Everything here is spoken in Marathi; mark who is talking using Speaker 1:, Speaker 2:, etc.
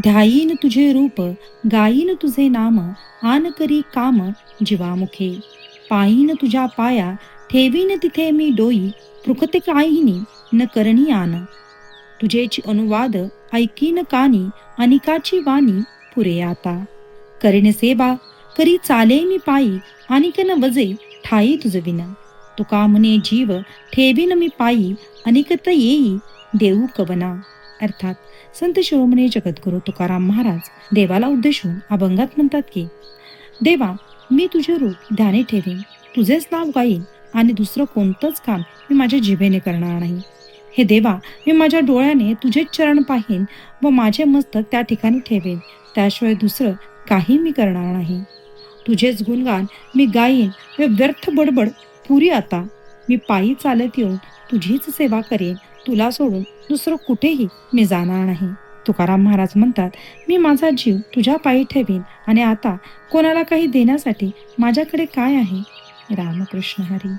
Speaker 1: ध्यायीन तुझे रूप गायीन तुझे नाम आन करी काम जीवामुखे. पायीन तुझ्या पाया ठेवीन तिथे मी डोई पृखते काहीनी न करणी आन. तुझेची अनुवाद ऐकीन कानी अनिकाची वाणी पुरे आता. करीन सेवा करी चाले मी पायी अनिकन वजे ठाई तुझविन तुका म्हणे जीव ठेवीन मी पायी अनिकत येई देऊ कवना. अर्थात संत शिरोमणी जगद्गुरु तुकाराम महाराज देवाला उद्देशून अभंगात म्हणतात की देवा मी तुझे रूप ध्याने ठेवीन तुझेच नाव गाईन आणि दुसरं कोणतंच काम मी माझ्या जिभेने करणार नाही. हे देवा मी माझ्या डोळ्याने तुझेच चरण पाहीन व माझे मस्तक त्या ठिकाणी ठेवेन त्याशिवाय दुसरं काही मी करणार नाही. तुझेच गुणगान मी गाईन व व्यर्थ बडबड पुरी आता. मी पायी चालत येऊन तुझीच सेवा करेन तुला सोडून दुसरं कुठेही मी जाणार नाही. तुकाराम महाराज म्हणतात मी माझा जीव तुझ्या पायी ठेवीन आणि आता कोणाला काही देण्यासाठी माझ्याकडे काय आहे? रामकृष्ण हरी